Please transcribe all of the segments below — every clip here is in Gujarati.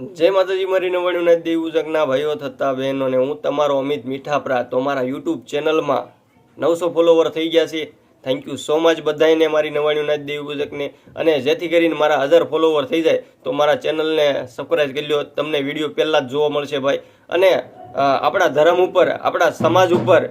જય માતાજી મારી નવાણું નથી દેવ ભાઈઓ થતા બહેનોને, હું તમારો અમિત મીઠાપરા, તો મારા યુટ્યુબ ચેનલમાં નવસો ફોલોવર થઈ ગયા છે. થેન્ક યુ સો મચ બધાને મારી નવાણું ના દેવ અને જેથી કરીને મારા હજાર ફોલોવર થઈ જાય, તો મારા ચેનલને સબસ્ક્રાઈબ કરી લો તમને વીડિયો પહેલાં જ જોવા મળશે ભાઈ. અને આપણા ધર્મ ઉપર, આપણા સમાજ ઉપર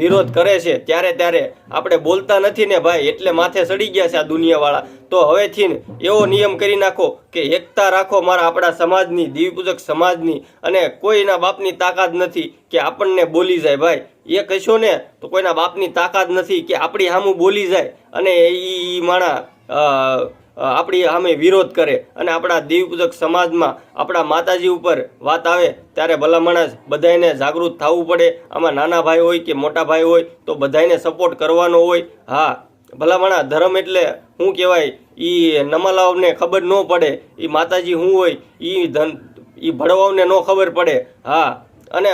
વિરોધ કરે છે, ત્યારે ત્યારે આપણે બોલતા નથી ને ભાઈ, એટલે માથે સડી ગયા છે આ દુનિયાવાળા. તો હવેથી એવો નિયમ કરી નાખો કે એકતા રાખો મારા આપણા સમાજની દીવપૂજક સમાજની, અને કોઈના બાપની તાકાત નથી કે આપણને બોલી જાય ભાઈ. એ કહેશો ને, તો કોઈના બાપની તાકાત નથી કે આપણી સામું બોલી જાય. અને એ માણા આપણી સામે વિરોધ કરે અને આપણા દીવપૂજક સમાજમાં આપણા માતાજી ઉપર વાત આવે ત્યારે ભલામણસ બધાને જાગૃત થવું પડે. આમાં નાના ભાઈ હોય કે મોટા ભાઈ હોય તો બધાને સપોર્ટ કરવાનો હોય. હા ભલામણા ધર્મ એટલે શું કહેવાય? એ નમાલાઓને ખબર ન પડે. એ માતાજી શું હોય? એ ધન એ ભળવાઓને ન ખબર પડે. હા, અને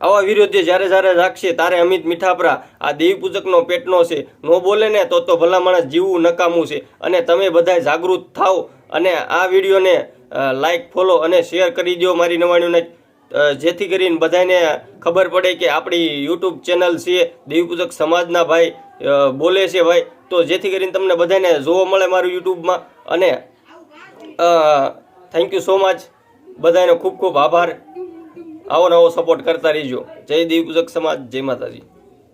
આવા વિરોધી જ્યારે જ્યારે રાખશે તારે અમિત મીઠાપરા, આ દેવી પૂજકનો પેટનો છે. નો બોલે ને, તો તો ભલા માણસ જીવવું નકામું છે. અને તમે બધા જાગૃત થાવ અને આ વિડીયોને લાઈક ફોલો અને શેર કરી દો મારી નવાણીઓને. જેથી કરીને બધાને ખબર પડે કે આપણી યુટ્યુબ ચેનલ છે દેવી પૂજક સમાજના ભાઈ બોલે છે ભાઈ. તો જેથી કરીને તમને બધાને જોવા મળે મારું યુટ્યુબમાં અને થેન્ક યુ સો મચ બધાનો ખૂબ ખૂબ આભાર. આવો નવો સપોર્ટ કરતા રહેજો. જય દેવી સમાજ જય માતાજી.